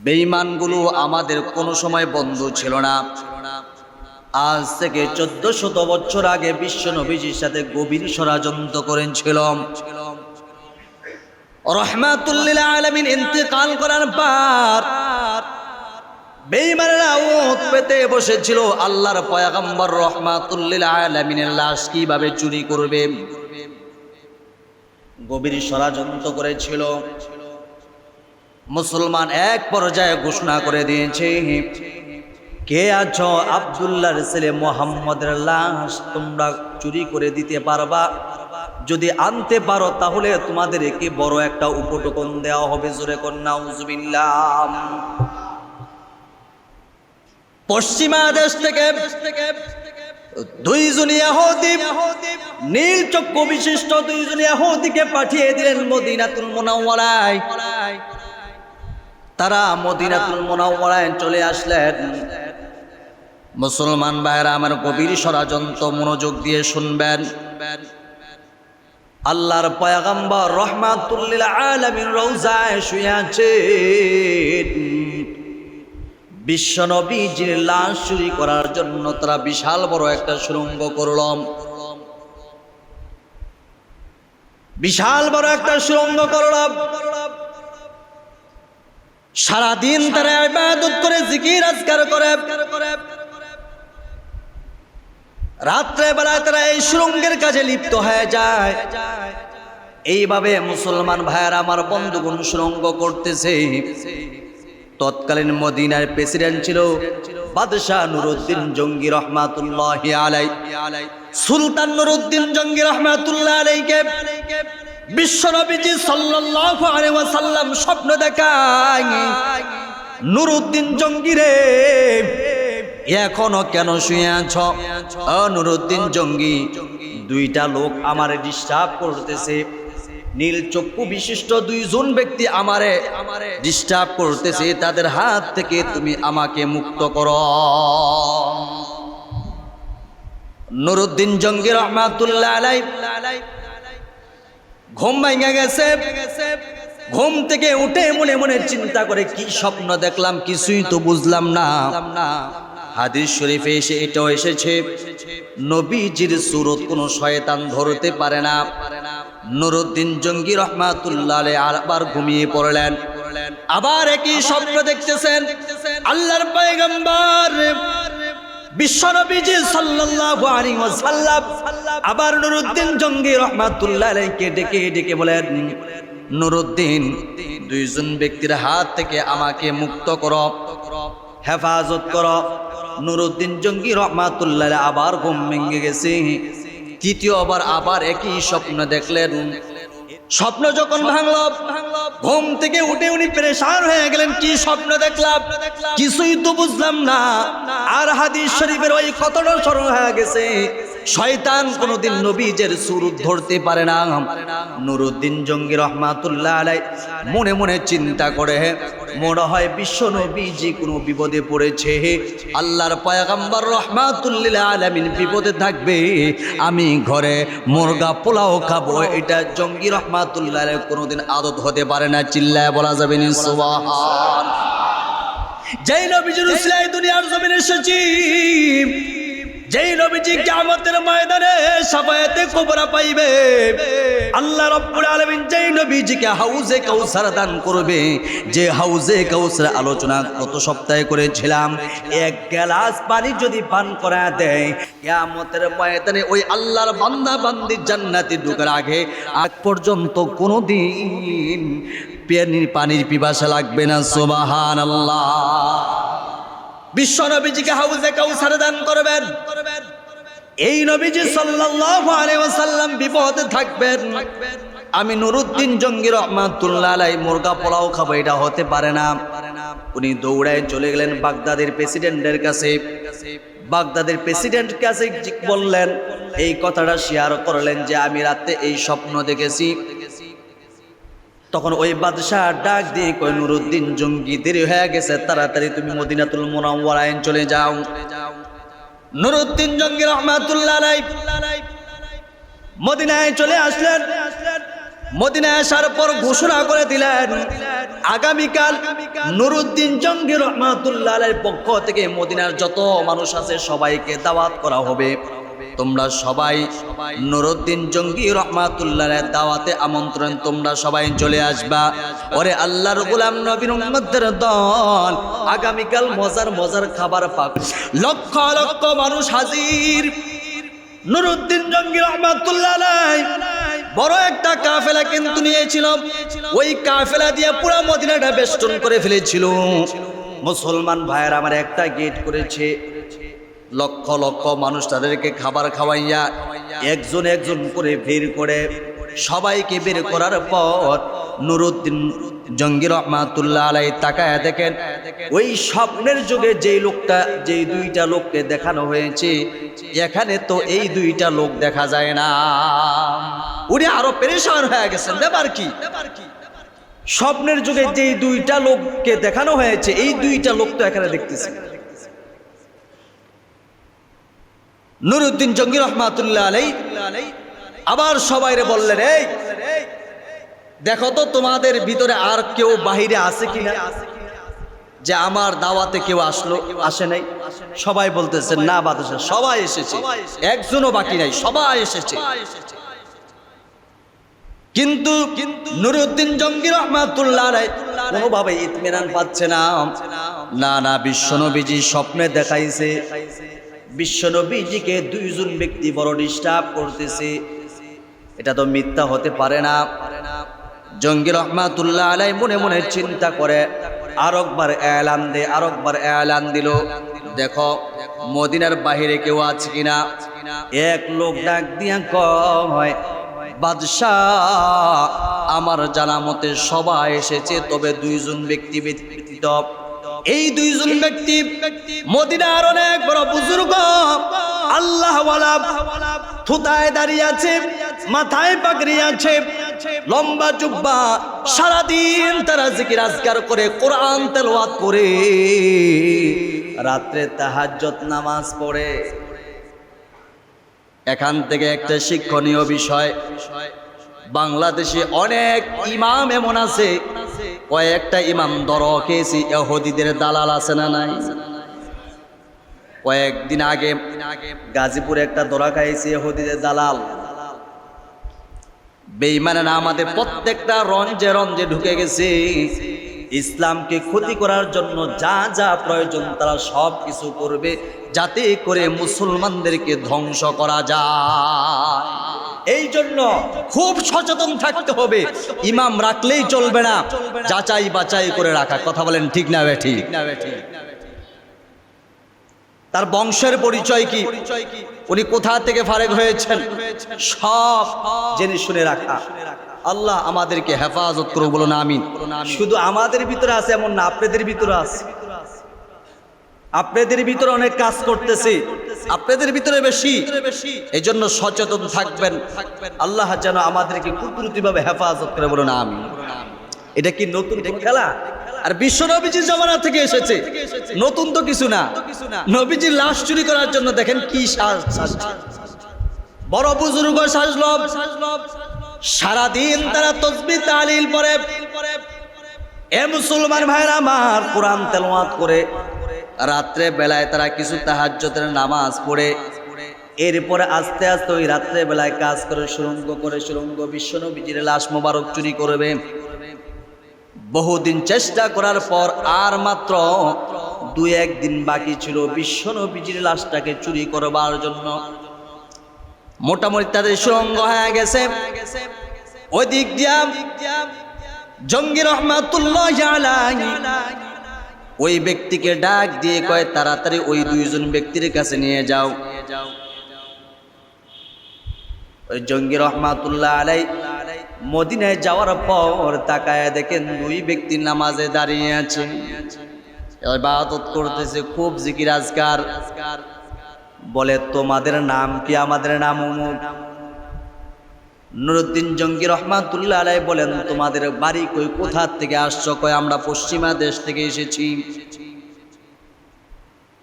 বেঈমানগুলো আমাদের কোনো সময় বন্ধু ছিল না। আজ থেকে চোদ্দ শত বছর আগে বিশ্ব নবীজির সাথে গভীর ষড়যন্ত্র করেছিল। ইন্তেকাল করার পর বসেছিল। আল্লাহর লাশ কীভাবে চুরি করবে? গভীর ষড়যন্ত্র করেছিল। মুসলমান এক পর্যায়ে ঘোষণা করে দিয়েছে, কে আছো আবদুল্লাহর ছেলে মোহাম্মদের লাশ তোমরা চুরি করে দিতে পারবা? যদি আনতে পারো তাহলে তোমাদেরকে বড় একটা উপটকন দেওয়া হবে, জোরে কন্যা উজবিল্লাহ পশ্চিমা দেশ থেকে নীল চক্ষু বিশিষ্ট দুইজন পাঠিয়ে দিলেন মদিনাতুল মুনাওয়ারায়। তারা মদিনাতুল মুনাওয়ারায় চলে আসলেন। মুসলমান ভাইরা আমার গভীর ষড়যন্ত্র মনোযোগ দিয়ে শুনবেন। আল্লাহর পয়াগম্বর রহমাতুল্লিল আলামিন রৌজায় শুয়ে আছেন। বিশ্বনবীজির লাশ চুরি করার জন্য তারা বিশাল বড় একটা সুরঙ্গ করলাম বিশাল বড় একটা সুরঙ্গ করলাম সারাদিন তারা ইবাদত করে, জিকির আজকার করে। রাত্রে বেলায় তারা এই সুরঙ্গের কাজে লিপ্ত হয়ে যায়। এইভাবে মুসলমান ভাইয়ার আমার বন্ধুগুণ সুরঙ্গ করতেছে। তৎকালীন মদিনার প্রেসিডেন্ট ছিল বাদশাহ নুরুদ্দিন জঙ্গি রহমাতুল্লাহ আলাই সুলতান নুরুদ্দিন জঙ্গি রহমাতুল্লাহ আলাইকে বিশ্বনবীজি সাল্লাল্লাহু আলাইহি ওয়াসাল্লাম স্বপ্ন দেখায়, নুরুদ্দিন জঙ্গি রে এখনও কেন শুয়ে আছ? ও নুরুদ্দিন জঙ্গি, দুইটা লোক আমারে ডিস্টার্ব করতেছে। নীল চক্ষু বিশিষ্ট দুইজন ব্যক্তি আমারে ডিস্টার্ব করতেছে। তাদের হাত থেকে তুমি আমাকে মুক্ত করো। নুরুদ্দিন জঙ্গি রহমাতুল্লাহ আলাই ঘুম ভাঙা গেছে। ঘুম থেকে উঠে মনে মনে চিন্তা করে, কি স্বপ্ন দেখলাম, কিছুই তো বুঝলাম না। হাদিস শরীফে এসে এটাও এসেছে, নবীজির সুরত কোনো শয়তান ধরতে পারে না। নুরুদ্দিন জঙ্গি রহমাতুল্লাহ আবার ঘুমিয়ে পড়লেন। আবার একই স্বপ্ন দেখতেছেন, আল্লাহর পয়গম্বর। বিশ্বনবীজি সাল্লাল্লাহু আলাইহি ওয়াসাল্লাম আবার নুরুদ্দিন জঙ্গি রাহমাতুল্লাহ আলাইহিকে ডেকে ডেকে বলেন, নুরুদ্দিন, দুইজন ব্যক্তির হাত থেকে আমাকে মুক্ত করো, হেফাজত করো। নুরুদ্দিন জঙ্গি রহমাতুল্লাহ আবার ঘুম ভেঙে গেছে। তৃতীয়বার আবার একই স্বপ্ন দেখলেন। স্বপ্ন যখন ভাঙল ঘুম থেকে উঠে উনি প্রেশার হয়ে গেলেন। কি স্বপ্ন দেখলাম কিছুই তো বুঝলাম না। আর হাদিস শরীফের ওই কতটা স্মরণ হয়ে গেছে। শয়তান কোনোদিন নবীজের সুরুত ধরতে পারে না। নুরুদ্দিন জঙ্গি রহমাতুল্লাহ আলাই মনে মনে চিন্তা করে, মনে হয় বিশ্ব নবীজি কোনো বিপদে পড়েছে। আল্লাহর পয়গাম্বর রহমাতুল্লিল আলামিন বিপদে থাকবে, আমি ঘরে মুরগা পোলাও খাব, এটা জঙ্গি রহমাতুল্লাহ আলাই কোনোদিন আদত হতে পারে না, চিল্লায় বলা যাবে না, সুবহান। যেই নবীজির উসিলায় দুনিয়ার জমিনে এসেছি যেই নবীজি কিয়ামতের ময়দানে সাফায়াতে কোবরা পাইবে, আল্লাহ রাব্বুল আলামিন যেই নবীজিকে হাউজে কাউসার দান করবে, যে হাউজে কাউসার আলোচনা গত সপ্তাহে করেছিলাম, এক গ্লাস পানি যদি পান করা দেয়, কিয়ামতের ময়দানে ওই আল্লাহর বান্দা বান্দি জান্নাতে ঢোকার আগে আগ পর্যন্ত কোনোদিন পেনির পানির পিপাসা লাগবে না, সুবহানাল্লাহ। বিশ্ব নবীজিকে হাউজে কাউসার দান করবেন। এই নবীজি সাল্লাল্লাহু আলাইহি বিপদে থাকবেন। আমি নুরুদ্দিন জঙ্গি রহমাতুল্লাহ আলাই মুরগা পোলাও খাব, এটা হতে পারে না। উনি দৌড়ায় চলে গেলেন বাগদাদের প্রেসিডেন্টের কাছে। বাগদাদের প্রেসিডেন্ট কাছে বললেন, এই কথাটা শেয়ার করলেন যে, আমি রাতে এই স্বপ্ন দেখেছি। তখন ওই বাদশাহ ডাক দিয়ে কই নুরুদ্দিন, জঙ্গি দেরি হয়ে গেছে, তাড়াতাড়ি তুমি মদিনাতুল মুনাওয়ারায় চলে যাও। নুরুদ্দিন জঙ্গি রহমাতুল্লাহ মদিনায় চলে আসলেন। মদিনায় আসার পর ঘোষণা করে দিলেন, আগামীকাল নুরুদ্দিন জঙ্গি রহমাতুল্লাহ পক্ষ থেকে মদিনার যত মানুষ আছে সবাইকে দাওয়াত করা হবে। তোমরা সবাই নুরুদ্দিন জঙ্গি রহমাতুল্লাহ দাওয়াতে আমন্ত্রণ, তোমরা সবাই চলে আসবা। ওরে আল্লাহর গোলাম নবীর উম্মতদের দল, আগামীকাল মজার মজার খাবার পাক লক্ষ লক্ষ মানুষ হাজির। নুরুদ্দিন জঙ্গি রহমাতুল্লাহ বড় একটা কাফেলা কিন্তু নিয়েছিল। ওই কাফেলা দিয়ে পুরো মদিনাটা বেষ্টন করে ফেলেছিল। মুসলমান ভাইয়ের আমার একটা গেট করেছে। লক্ষ লক্ষ মানুষ তাদেরকে খাবার খাওয়াইয়া একজন একজন করে বের করে সবাইকে বের করার পর নুরুদ্দিন জঙ্গি রহমাতুল্লাহ আলাই তাকায় দেখেন, ওই স্বপ্নের যুগে যেই লোকটা, যেই দুইটা লোককে দেখানো হয়েছে, এখানে তো এই দুইটা লোক দেখা যায় না। উনি আরও পেরেশান হয়ে গেছেন, ব্যাপার কি? স্বপ্নের যুগে যেই দুইটা লোককে দেখানো হয়েছে, এই দুইটা লোক তো এখানে দেখতেছি। নুরুদ্দিন জঙ্গি রহমাতুল্লাহ আলাই আবার সবাইরে বললেন, এই, দেখো তো তোমাদের ভিতরে আর কেউ বাহিরে আছে কিনা? যে আমার দাওয়াতে কেউ আসলো, আসে নাই? সবাই বলতেছে, না বাতাসে সবাই এসেছে। একজনও বাকি নাই, সবাই এসেছে। কিন্তু নুরুদ্দিন জঙ্গি রহমাতুল্লাহ কোনোভাবে ইতমিনান পাচ্ছে না। না না, বিশ্বনবীজি স্বপ্নে দেখাইছে। বিশ্বনবীজিকে দুইজন ব্যক্তি বড় ডিস্টার্ব করতেছে। এটা তো মিথ্যা হতে পারে না। জঙ্গি রহমাতুল্লাহ আলাই মনে মনে চিন্তা করে আরেকবার এলান দে আরেকবার এলান দিল। দেখো, মদিনার বাহিরে কেউ আছে কিনা? এক লোক ডাক দিয়া কম হয় বাদশাহ, আমার জানা মতে সবাই এসেছে, তবে দুইজন ব্যক্তি ব্যতীত এই দুইজন ব্যক্তি মদিনার অনেক বড় বুজুর্গ। আল্লাহ থুতায় দাঁড়িয়ে আছে, মাথায় পাগড়ি আছে, লম্বা জুব্বা, সারাদিন তারা জিকির আজকার করে, কোরআন তেলাওয়াত করে। রাত্রে তাহাজ্জত নামাজ পড়ে। এখান থেকে একটা শিক্ষণীয় বিষয়, বাংলাদেশে অনেক ইমাম এমন আছে কয়েকটা ইমাম দর খেয়েছি এহদিদের দালাল আছে না নাই? কয়েকদিন আগে গাজীপুরে একটা দরা খাইছি এহদিদের দালাল। বেইমানে না আমাদের প্রত্যেকটা রঞ্জে রঞ্জে ঢুকে গেছে। ইসলামকে ক্ষতি করার জন্য যা যা প্রয়োজন তারা সব কিছু করবে, যাতে করে মুসলমানদেরকে ধ্বংস করা যায়। এই জন্য খুব সচেতন থাকতে হবে। ইমাম রাখলেই চলবে না। যাচাই বাচাই করে রাখা। কথা বলেন ঠিক না বে ঠিক? না বে ঠিক তার বংশের পরিচয় কি? উনি কোথা থেকে ফারেক হয়েছেন? সব জেনে শুনে রাখা। আল্লাহ আমাদেরকে হেফাজত করো বলো না আমিন। শুধু আমাদের ভিতরে আছে এমন না, আপনাদের ভিতরে আছে। আপনাদের ভিতরে অনেক কাজ করতেছি। আপনাদের ভিতরে বেশি। এই জন্য সচেতন থাকবেন। আল্লাহ যেন আমাদেরকে কুদরতি ভাবে হেফাজত করে বলো না আমি এটা কি নতুন খেলা? আর বিশ্ব নবীজির জমানা থেকে এসেছে। নতুন তো কিছু না। নবীজির লাশ চুরি করার জন্য দেখেন কি বড় বুজুর্গ সাজলব সারাদিন তারা তসবি তালিল পরে। এ মুসলমান ভাইরা, আমার কোরআন তেলাওয়াত করে রাত্রে বেলায় তারা কিছু তাহাজ্জতের নামাজ পড়ে। এরপরে আস্তে আস্তে ওই রাত্রে বেলায় কাজ করে, সুরঙ্গ করে, সুরঙ্গ বিশ্বনবীজির লাশ মোবারক চুরি করবে। বহুদিন চেষ্টা করার পর আর মাত্র দু একদিন বাকি ছিল বিশ্বনবীজির লাশটাকে চুরি করবার জন্য। মোটামুটি তাদের সুরঙ্গ হয়ে গেছে। ওই দিক দিয়া জঙ্গি রহমাতুল্লাহ ওই ব্যক্তিকে ডাক দিয়ে কয়, তাড়াতাড়ি ওই দুইজন ব্যক্তির কাছে নিয়ে যাও। ওই জঙ্গি রহমাতুল্লাহ আলাই মদিনায় যাওয়ার পর তাকায় দেখেন দুই ব্যক্তি নামাজে দাঁড়িয়ে আছে। ইবাদত করতেছে, খুব জিকির আজকার। বলে, তোমাদের নাম কি? আমাদের নাম অমুক নুরুদ্দিন জঙ্গি রহমাতুল্লাহ আলাই বলেন, তোমাদের বাড়ি কই? কোথা থেকে আসছো? কয় আমরা পশ্চিমা দেশ থেকে এসেছি।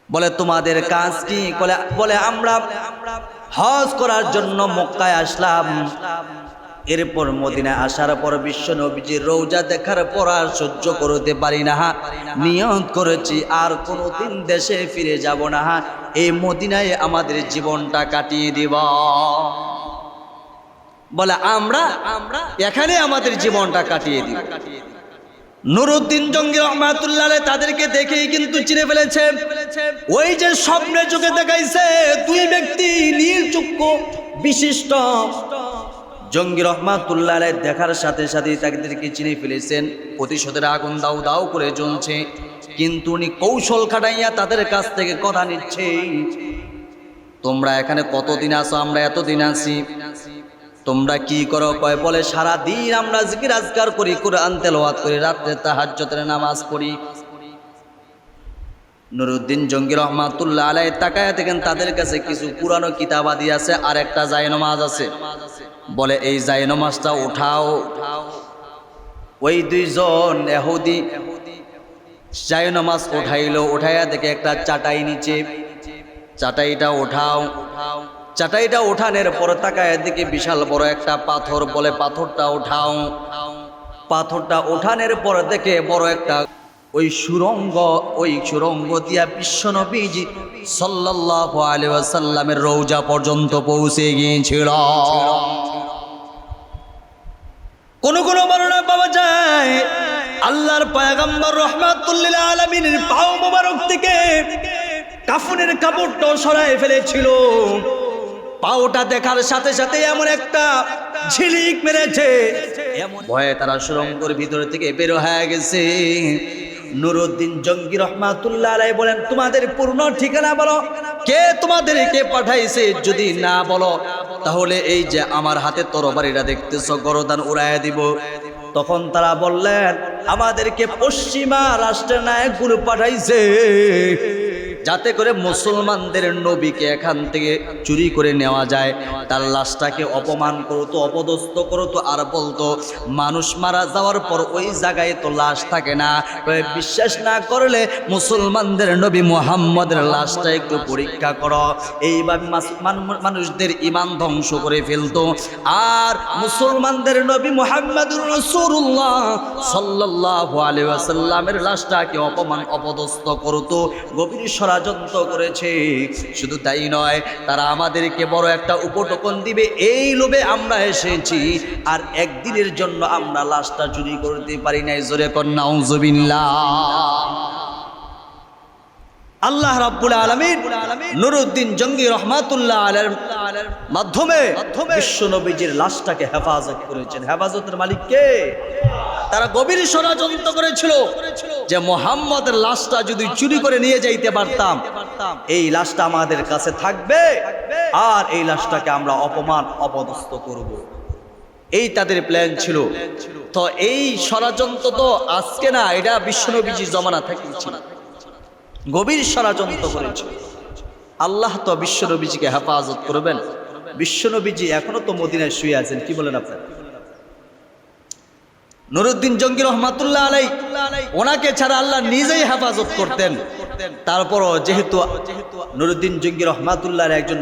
বলে, তোমাদের কাজ কি? বলে আমরা হজ করার জন্য মক্কায় আসলাম। এরপর মদিনায় আসার পর বিশ্ব নবীজির রৌজা দেখার পর আর সহ্য করতে পারি না। নিয়ত করেছি, আর কোনোদিন দেশে ফিরে যাব না। এই মদিনায় আমাদের জীবনটা কাটিয়ে দিব। বলে, আমরা এখানে আমাদের জীবনটা কাটিয়ে দিব। নুরুদ্দিন জঙ্গি রহমাতুল্লাহ তাদেরকে দেখেই কিন্তু চিনে ফেলেছে, ওই যে স্বপ্নে চোখে দেখাইছে, দুই ব্যক্তি নীল চক্ষু বিশিষ্ট। জঙ্গি রহমাতুল্লাহ দেখার সাথে সাথে তাদেরকে চিনে ফেলেছেন, প্রতিশোধের আগুন দাউ দাউ করে জ্বলছে, কিন্তু উনি কৌশল খাটাইয়া তাদের কাছ থেকে কথা নিচ্ছে, তোমরা এখানে কতদিন আসো আমরা এতদিন আছি। তোমরা কি করো? কয়, বলে সারা দিন আমরা জিকির আজকার করি, কোরআন তেলাওয়াত করি, রাত্রে তাহাজ্জুদের নামাজ পড়ি। নুরুদ্দিন জঙ্গি রহমাতুল্লাহ আলাই তাকায় দেখেন, তাদের কাছে কিছু পুরানো কিতাবাদি আছে, আর একটা জায়নমাজ আছে। বলে, এই জায়নমাজটা উঠাও। ওই দুইজন এহুদি জায়নমাজ উঠাইলো, উঠাইয়া দেখে একটা চাটাই নিচে, চাটাইটা উঠাও উঠাও। চাটাইটা ওঠানোর পর তাকায় দিকে বিশাল বড় একটা পাথর বলে পাথরটা উঠাও পাথরটা ওঠানোর পর দেখে বড় একটা ওই সুরঙ্গ ওই সুরঙ্গ দিয়া বিশ্বনবীজি সাল্লাল্লাহু আলাইহি ওয়াসাল্লামের রৌজা পর্যন্ত পৌঁছে গিয়েছিল। কোন কোন বর্ণনা পাওয়া যায়, আল্লাহর পয়গম্বর রহমাতুল্লিল আলমিনের পাও মোবারক থেকে কাফনের কাপড়টাও সরায় ফেলেছিল। পাওটা দেখার সাথে সাথে এমন একটা ঝিলিক মেরেছে। ভয়ে তারা সুরঙ্গর ভিতর থেকে বের হয়ে গেছে। নুরুদ্দিন জঙ্গি রহমাতুল্লাহ বলেন, তোমাদের পূর্ণ ঠিকানা বলো। কে তোমাদের তোমাদেরকে পাঠাইছে যদি না বলো? তাহলে এই যে আমার হাতে তরবারিটা দেখতেছ, গরদান উড়াইয়া দিব। তখন তারা বললেন, আমাদেরকে পশ্চিমা রাষ্ট্রের নায়কগুলো পাঠাইছে। যাতে করে মুসলমানদের নবীকে এখান থেকে চুরি করে নেওয়া যায়। তার লাশটাকে অপমান করতো অপদস্থ করতো আর বলতো, মানুষ মারা যাওয়ার পর ওই জায়গায় তো লাশ থাকে না। বিশ্বাস না করলে মুসলমানদের নবী মুহাম্মদের লাশটা একটু পরীক্ষা করো। এইভাবে মানুষদের ইমান ধ্বংস করে ফেলতো। আর মুসলমানদের নবী মুহাম্মদুর রসুল্লাহ সাল্লাল্লাহু আলাইহি ওয়াসাল্লামের লাশটাকে অপমান, অপদস্থ করতো। গভীর ষড়যন্ত্র করেছে। শুধু তাই নয়, তারা আমাদেরকে বড় একটা উপটকন দিবে। এই লোভে আমরা এসেছি। আর একদিনের জন্য আমরা লাশটা চুরি করতে পারি নাই। জোরে কন্যা আল্লাহ রাব্বুল আলামিন নুরুদ্দিন জঙ্গি রহমাতুল্লাহ আলাইহির মাধ্যমে বিশ্ব নবীজির লাশটাকে হেফাজত করেছেন। হেফাজতের মালিক কে? তারা গভীর ষড়যন্ত্র করেছিল। যে মোহাম্মদের লাশটা যদি চুরি করে নিয়ে যাইতে পারতাম, এই লাশটা আমাদের কাছে থাকবে আর এই লাশটাকে আমরা অপমান, অপদস্থ করব। এই তাদের প্ল্যান ছিল। তো এই ষড়যন্ত্র তো আজকে না, এটা বিশ্বনবীজির জমানা থেকে গভীর ষড়যন্ত্র করেছিল আল্লাহ তো বিশ্বনবীজিকে হেফাজত করবেন। বিশ্বনবীজি এখনও তো মদিনায় শুয়ে আছেন, কি বলেন আপনার? নুরুদ্দিন জঙ্গি রহমাতুল্লাহ আলাই, ওনাকে ছাড়া আল্লাহ নিজেই হেফাজত করতেন। তারপরও যেহেতু নুরুদ্দিন জঙ্গি রহমাতুল্লাহ একজন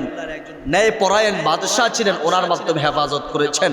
ন্যায় পরায়ণ বাদশাহ ছিলেন, ওনার মাধ্যমে হেফাজত করেছেন।